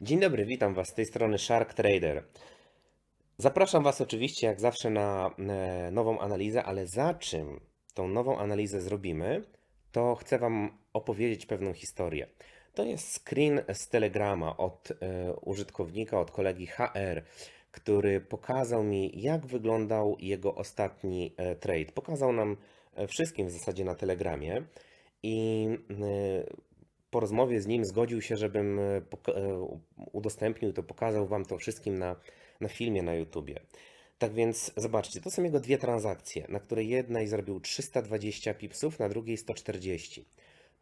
Dzień dobry, witam Was z tej strony Shark Trader. Zapraszam Was oczywiście jak zawsze na e, nową analizę, ale za czym tą nową analizę zrobimy, to chcę Wam opowiedzieć pewną historię. To jest screen z Telegrama od e, użytkownika, od kolegi HR, który pokazał mi, jak wyglądał jego ostatni e, trade. Pokazał nam wszystkim w zasadzie na Telegramie i po rozmowie z nim zgodził się, żebym e, e, udostępnił to, pokazał Wam to wszystkim na, na filmie na YouTubie. Tak więc zobaczcie, to są jego dwie transakcje, na której jednej zrobił 320 pipsów, na drugiej 140.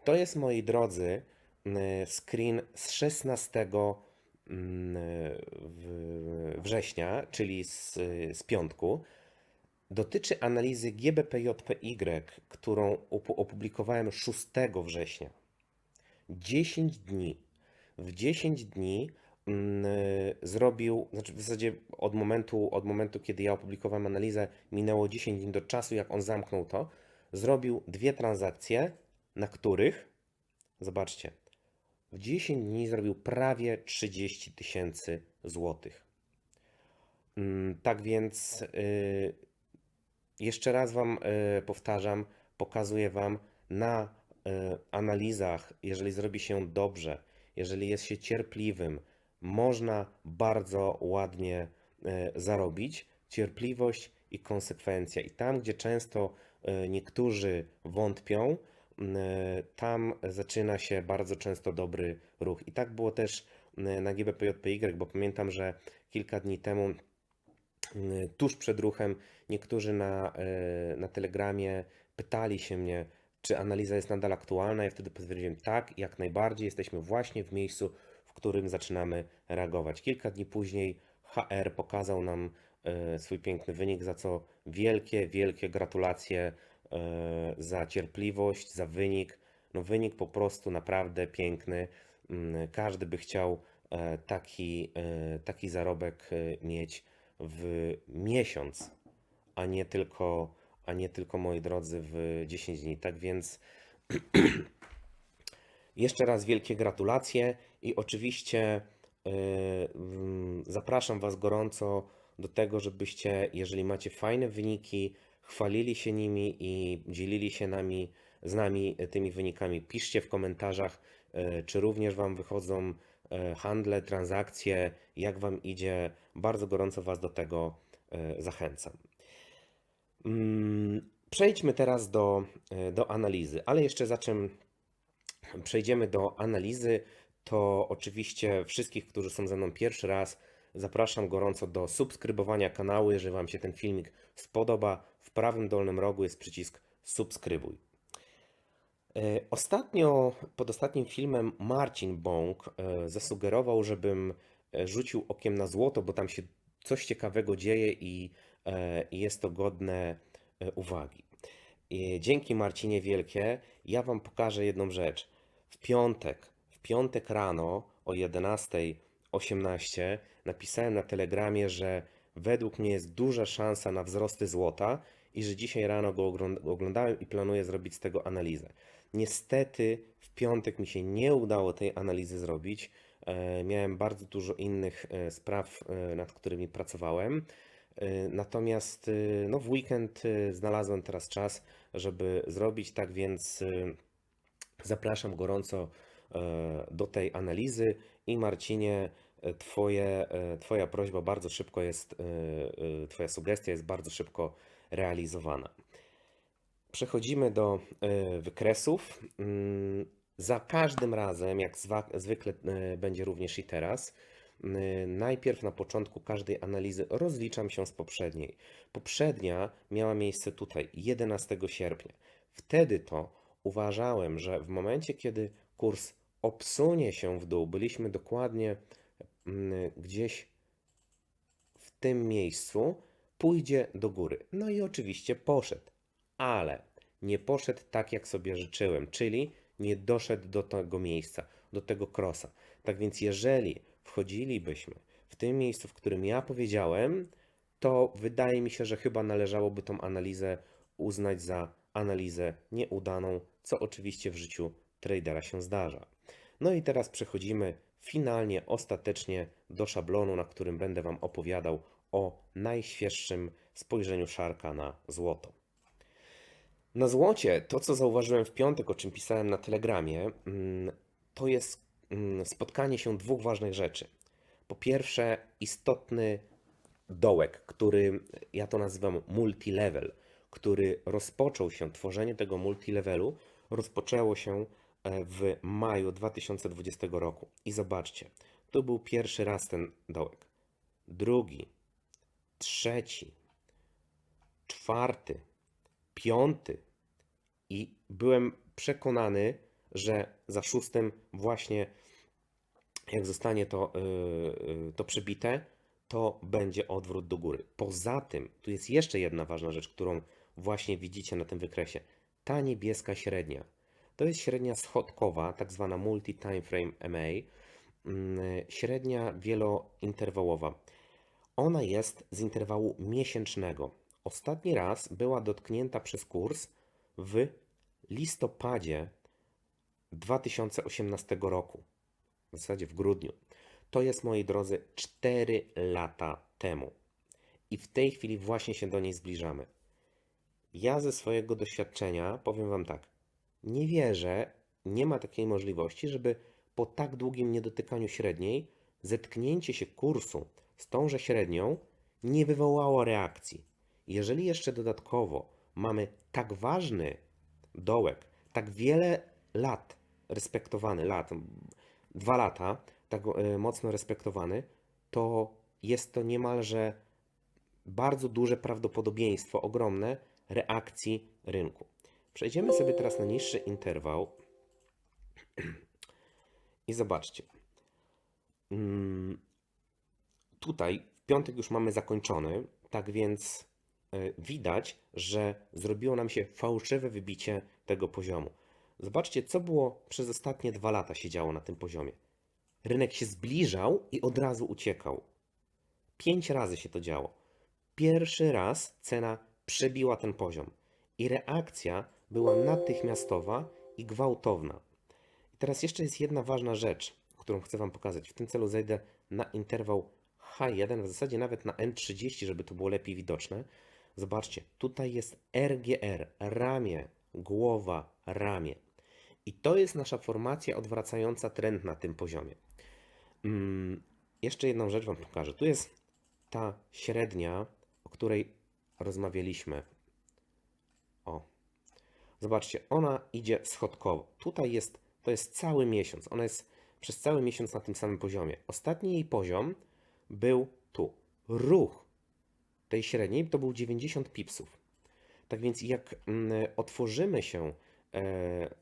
To jest, moi drodzy, screen z 16 mm, w- września, czyli z, z piątku. Dotyczy analizy GBPJPY, którą opu- opublikowałem 6 września. 10 dni. W 10 dni mm, zrobił, znaczy w zasadzie od momentu, od momentu, kiedy ja opublikowałem analizę, minęło 10 dni do czasu, jak on zamknął to, zrobił dwie transakcje, na których, zobaczcie, w 10 dni zrobił prawie 30 tysięcy złotych. Mm, Tak więc y, jeszcze raz Wam y, powtarzam, pokazuję Wam na analizach, jeżeli zrobi się dobrze, jeżeli jest się cierpliwym, można bardzo ładnie y, zarobić. Cierpliwość i konsekwencja. I tam, gdzie często y, niektórzy wątpią, tam zaczyna się bardzo często dobry ruch. I tak było też na GBPJPY, bo pamiętam, że kilka dni temu tuż przed ruchem niektórzy na, na Telegramie pytali się mnie, czy analiza jest nadal aktualna. Ja wtedy potwierdziłem tak, jak najbardziej. Jesteśmy właśnie w miejscu, w którym zaczynamy reagować. Kilka dni później HR pokazał nam y, swój piękny wynik, za co wielkie, wielkie gratulacje y, za cierpliwość, za wynik. No wynik po prostu naprawdę piękny. Mm, Każdy by chciał e, taki, e, taki zarobek e, mieć w miesiąc, a nie tylko, a nie tylko moi drodzy w 10 dni. Tak więc jeszcze raz wielkie gratulacje i oczywiście e, zapraszam Was gorąco do tego, żebyście, jeżeli macie fajne wyniki, chwalili się nimi i dzielili się nami, z nami tymi wynikami. Piszcie w komentarzach, e, czy również Wam wychodzą e, handle, transakcje, jak Wam idzie. Bardzo gorąco Was do tego zachęcam. Mm, Przejdźmy teraz do, e, do analizy, ale jeszcze zaczem przejdziemy do analizy, to oczywiście wszystkich, którzy są ze mną pierwszy raz, zapraszam gorąco do subskrybowania kanału. Jeżeli Wam się ten filmik spodoba, w prawym dolnym rogu jest przycisk subskrybuj. E, Ostatnio, pod ostatnim filmem Marcin Bąk e, zasugerował, żebym rzucił okiem na złoto, bo tam się coś ciekawego dzieje i, i jest to godne e, uwagi. I Dzięki Marcinie wielkie. Ja Wam pokażę jedną rzecz. W piątek, w piątek rano o 11.18 napisałem na Telegramie, że według mnie jest duża szansa na wzrosty złota i że dzisiaj rano go ogląd- oglądałem i planuję zrobić z tego analizę. Niestety w piątek mi się nie udało tej analizy zrobić. E, Miałem bardzo dużo innych e, spraw, e, nad którymi pracowałem. E, Natomiast e, no, w weekend e, znalazłem teraz czas, żeby zrobić tak, więc zapraszam gorąco e, do tej analizy i Marcinie, e, twoje, e, Twoja prośba bardzo szybko jest, Twoja sugestia jest bardzo szybko realizowana. Przechodzimy do wykresów. Mm, Za każdym razem, jak zwykle będzie również i teraz, najpierw na początku każdej analizy rozliczam się z poprzedniej. Poprzednia miała miejsce tutaj 11 sierpnia. Wtedy to uważałem, że w momencie, kiedy kurs obsunie się w dół, byliśmy dokładnie mm, gdzieś w tym miejscu, pójdzie do góry. No i oczywiście poszedł, ale nie poszedł tak, jak sobie życzyłem, czyli nie doszedł do tego miejsca, do tego krosa. Tak więc, jeżeli wchodzilibyśmy w tym miejscu, w którym ja powiedziałem, to wydaje mi się, że chyba należałoby tą analizę uznać za analizę nieudaną, co oczywiście w życiu tradera się zdarza. No i teraz przechodzimy finalnie, ostatecznie do szablonu, na którym będę Wam opowiadał o najświeższym spojrzeniu Sharka na złoto. Na złocie, to co zauważyłem w piątek, o czym pisałem na Telegramie, mm, to jest spotkanie się dwóch ważnych rzeczy. Po pierwsze, istotny dołek, który ja to nazywam multilevel, który rozpoczął się, tworzenie tego multilevelu rozpoczęło się e, w maju 2020 roku. I zobaczcie, to był pierwszy raz ten dołek. Drugi, trzeci, czwarty, piąty. I byłem przekonany, że za szóstym właśnie jak zostanie to, yy, to przebite, to będzie odwrót do góry. Poza tym, tu jest jeszcze jedna ważna rzecz, którą właśnie widzicie na tym wykresie. Ta niebieska średnia. To jest średnia schodkowa, tak zwana multi-time frame MA, mm, średnia wielointerwałowa. Ona jest z interwału miesięcznego. Ostatni raz była dotknięta przez kurs w listopadzie 2018 roku, w zasadzie w grudniu. To jest, moi drodzy, 4 lata temu. I w tej chwili właśnie się do niej zbliżamy. Ja ze swojego doświadczenia powiem Wam tak. Nie wierzę, nie ma takiej możliwości, żeby po tak długim niedotykaniu średniej zetknięcie się kursu z tąże średnią nie wywołało reakcji. Jeżeli jeszcze dodatkowo mamy tak ważny dołek, tak wiele lat respektowany, lat, dwa lata, tak e, mocno respektowany, to jest to niemalże bardzo duże prawdopodobieństwo, ogromne reakcji rynku. Przejdziemy sobie teraz na niższy interwał i zobaczcie. Mm, Tutaj w piątek już mamy zakończony, tak więc e, widać, że zrobiło nam się fałszywe wybicie tego poziomu. Zobaczcie, co było przez ostatnie dwa lata się działo na tym poziomie. Rynek się zbliżał i od razu uciekał. Pięć razy się to działo. Pierwszy raz cena przebiła ten poziom i reakcja była natychmiastowa i gwałtowna. I teraz jeszcze jest jedna ważna rzecz, którą chcę Wam pokazać. W tym celu zejdę na interwał H1, w zasadzie nawet na N30, żeby to było lepiej widoczne. Zobaczcie, tutaj jest RGR, ramię, głowa, ramię. I to jest nasza formacja odwracająca trend na tym poziomie. Mm, jeszcze jedną rzecz Wam pokażę. Tu jest ta średnia, o której rozmawialiśmy. O. Zobaczcie, ona idzie schodkowo. Tutaj jest, to jest cały miesiąc. Ona jest przez cały miesiąc na tym samym poziomie. Ostatni jej poziom był tu. Ruch tej średniej to był 90 pipsów. Tak więc jak mm, otworzymy się e,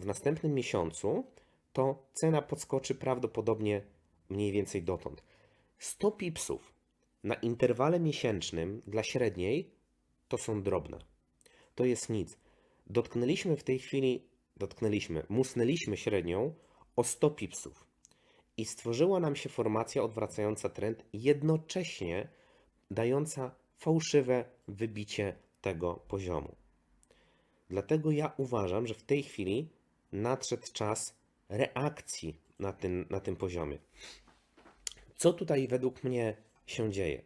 w następnym miesiącu, to cena podskoczy prawdopodobnie mniej więcej dotąd. 100 pipsów na interwale miesięcznym dla średniej to są drobne. To jest nic. Dotknęliśmy w tej chwili, dotknęliśmy, musnęliśmy średnią o 100 pipsów i stworzyła nam się formacja odwracająca trend, jednocześnie dająca fałszywe wybicie tego poziomu. Dlatego ja uważam, że w tej chwili nadszedł czas reakcji na tym, na tym poziomie. Co tutaj według mnie się dzieje?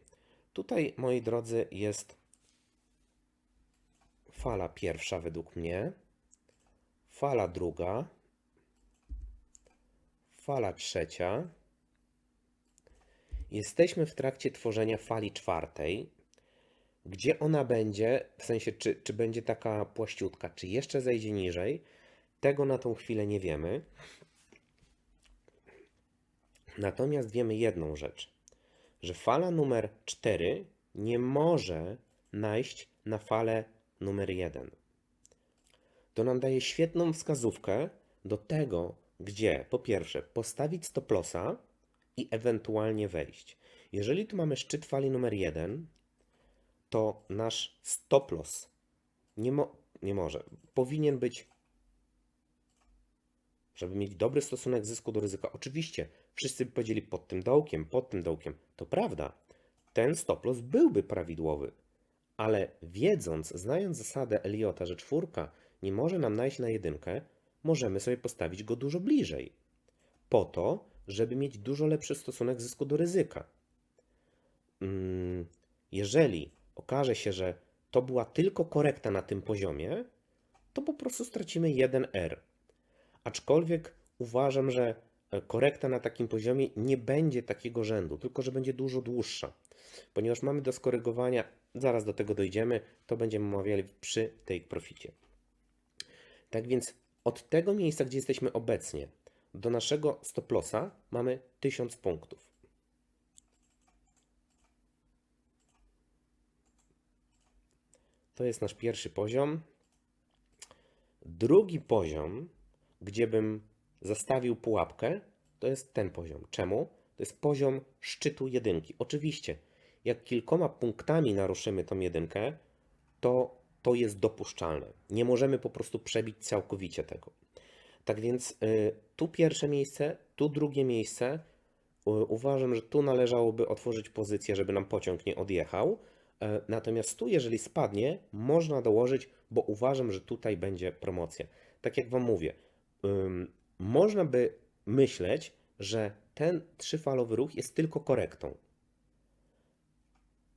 Tutaj, moi drodzy, jest fala pierwsza według mnie, fala druga, fala trzecia. Jesteśmy w trakcie tworzenia fali czwartej. Gdzie ona będzie, w sensie, czy, czy będzie taka płaściutka, czy jeszcze zejdzie niżej, tego na tą chwilę nie wiemy. Natomiast wiemy jedną rzecz, że fala numer 4 nie może najść na falę numer 1. To nam daje świetną wskazówkę do tego, gdzie po pierwsze postawić stop lossa i ewentualnie wejść. Jeżeli tu mamy szczyt fali numer 1, to nasz stop loss nie, mo nie może, powinien być, żeby mieć dobry stosunek zysku do ryzyka. Oczywiście, wszyscy by powiedzieli pod tym dołkiem, pod tym dołkiem. To prawda, ten stop loss byłby prawidłowy, ale wiedząc, znając zasadę Eliota, że czwórka nie może nam najść na jedynkę, możemy sobie postawić go dużo bliżej. po to, żeby mieć dużo lepszy stosunek zysku do ryzyka. Mm, Jeżeli okaże się, że to była tylko korekta na tym poziomie, to po prostu stracimy 1R. Aczkolwiek uważam, że e, korekta na takim poziomie nie będzie takiego rzędu, tylko że będzie dużo dłuższa. Ponieważ mamy do skorygowania, zaraz do tego dojdziemy, to będziemy omawiali przy take proficie. Tak więc od tego miejsca, gdzie jesteśmy obecnie, do naszego stop lossa mamy 1000 punktów. To jest nasz pierwszy poziom. Drugi poziom, gdzie bym zastawił pułapkę, to jest ten poziom. Czemu? To jest poziom szczytu jedynki. Oczywiście, jak kilkoma punktami naruszymy tą jedynkę, to to jest dopuszczalne. Nie możemy po prostu przebić całkowicie tego. Tak więc y, tu pierwsze miejsce, tu drugie miejsce. Uważam, że tu należałoby otworzyć pozycję, żeby nam pociąg nie odjechał. E, Natomiast tu, jeżeli spadnie, można dołożyć, bo uważam, że tutaj będzie promocja. Tak jak Wam mówię, ym, można by myśleć, że ten trzyfalowy ruch jest tylko korektą.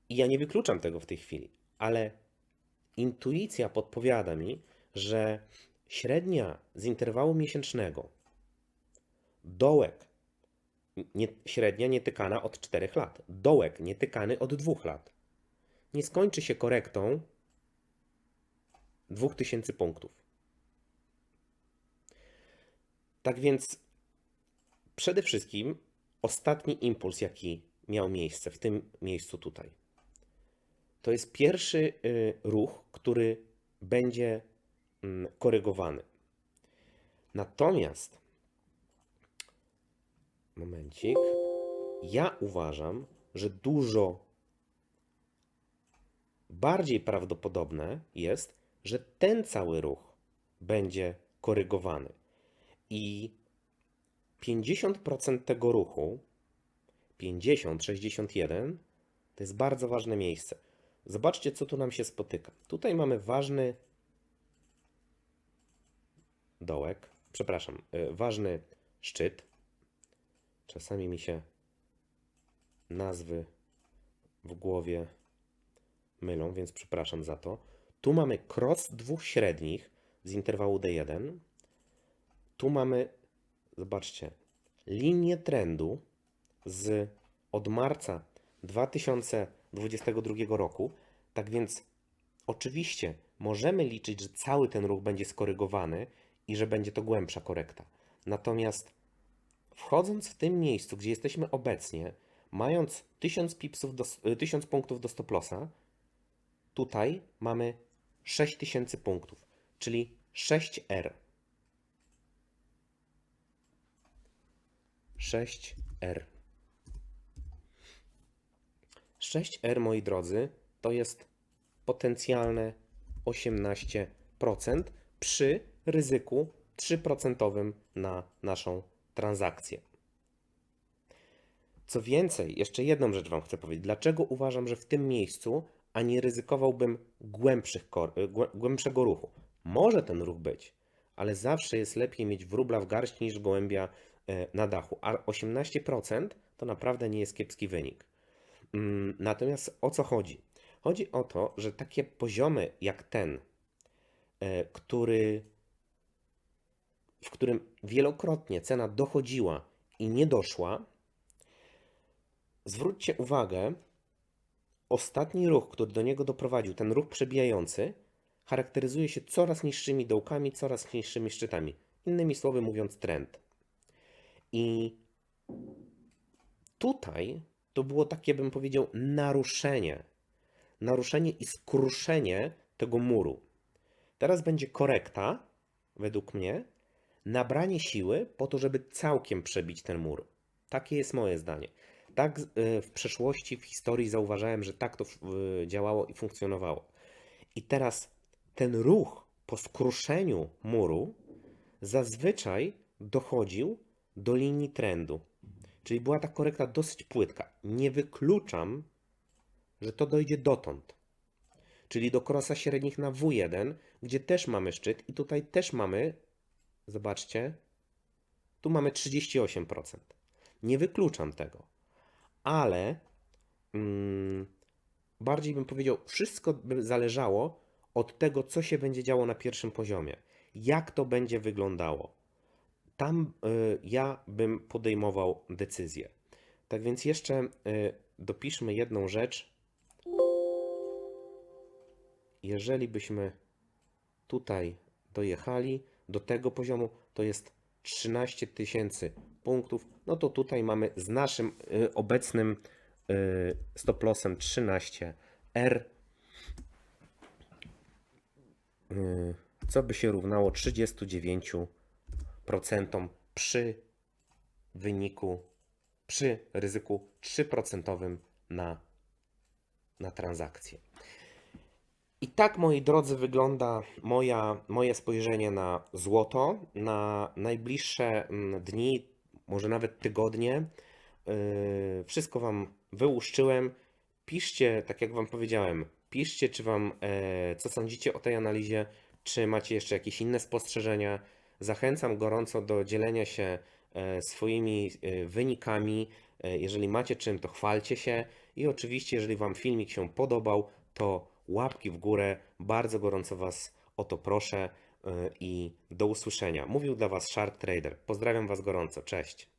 I ja nie wykluczam tego w tej chwili, ale intuicja podpowiada mi, że średnia z interwału miesięcznego, dołek, nie, średnia nietykana od 4 lat, dołek nietykany od 2 lat, nie skończy się korektą 2000 punktów. Tak więc przede wszystkim ostatni impuls, jaki miał miejsce w tym miejscu tutaj, to jest pierwszy y, ruch, który będzie mm, korygowany. Natomiast, momencik, ja uważam, że dużo bardziej prawdopodobne jest, że ten cały ruch będzie korygowany. I 50% tego ruchu, 50, 61, to jest bardzo ważne miejsce. Zobaczcie, co tu nam się spotyka. Tutaj mamy ważny dołek, przepraszam, y, ważny szczyt. Czasami mi się nazwy w głowie mylą, więc przepraszam za to. Tu mamy cross dwóch średnich z interwału D1. Tu mamy, zobaczcie, linię trendu z od marca 2022 roku. Tak więc oczywiście możemy liczyć, że cały ten ruch będzie skorygowany i że będzie to głębsza korekta. Natomiast wchodząc w tym miejscu, gdzie jesteśmy obecnie, mając 1000, pipsów do, y, 1000 punktów do stop lossa, tutaj mamy 6000 punktów, czyli 6R. 6R. 6R, moi drodzy, to jest potencjalne 18% przy ryzyku 3% na naszą transakcję. Co więcej, jeszcze jedną rzecz Wam chcę powiedzieć. Dlaczego uważam, że w tym miejscu, a nie ryzykowałbym głębszych głę- głębszego ruchu? Może ten ruch być, ale zawsze jest lepiej mieć wróbla w garści niż gołębia e, na dachu. A 18% to naprawdę nie jest kiepski wynik. Mm, Natomiast o co chodzi? Chodzi o to, że takie poziomy jak ten, e, który, w którym wielokrotnie cena dochodziła i nie doszła, zwróćcie uwagę, ostatni ruch, który do niego doprowadził, ten ruch przebijający, charakteryzuje się coraz niższymi dołkami, coraz niższymi szczytami. Innymi słowy mówiąc, trend. I tutaj to było takie, bym powiedział, naruszenie. Naruszenie i skruszenie tego muru. Teraz będzie korekta, według mnie, nabranie siły po to, żeby całkiem przebić ten mur. Takie jest moje zdanie. Tak y, w przeszłości, w historii zauważałem, że tak to y, działało i funkcjonowało. I teraz ten ruch po skruszeniu muru zazwyczaj dochodził do linii trendu. Czyli była ta korekta dosyć płytka. Nie wykluczam, że to dojdzie dotąd. Czyli do krosa średnich na W1, gdzie też mamy szczyt i tutaj też mamy, zobaczcie, Tu mamy 38%. Nie wykluczam tego, ale mm, bardziej bym powiedział, wszystko by zależało od tego, co się będzie działo na pierwszym poziomie, jak to będzie wyglądało. Tam y, ja bym podejmował decyzję. Tak więc jeszcze y, dopiszmy jedną rzecz. Jeżeli byśmy tutaj dojechali do tego poziomu, to jest 13 tysięcy punktów, no to tutaj mamy z naszym y, obecnym stop lossem 13R, y, co by się równało 39% przy wyniku, przy ryzyku 3% na, na transakcję. I tak, moi drodzy, wygląda moja, moje spojrzenie na złoto na najbliższe mm, dni, może nawet tygodnie. Yy, Wszystko Wam wyłuszczyłem. Piszcie, tak jak Wam powiedziałem, piszcie, czy Wam, e, co sądzicie o tej analizie, czy macie jeszcze jakieś inne spostrzeżenia. Zachęcam gorąco do dzielenia się e, swoimi e, wynikami. E, Jeżeli macie czym, to chwalcie się. I oczywiście, jeżeli Wam filmik się podobał, to łapki w górę. Bardzo gorąco Was o to proszę i do usłyszenia. Mówił dla Was Shark Trader. Pozdrawiam Was gorąco. Cześć.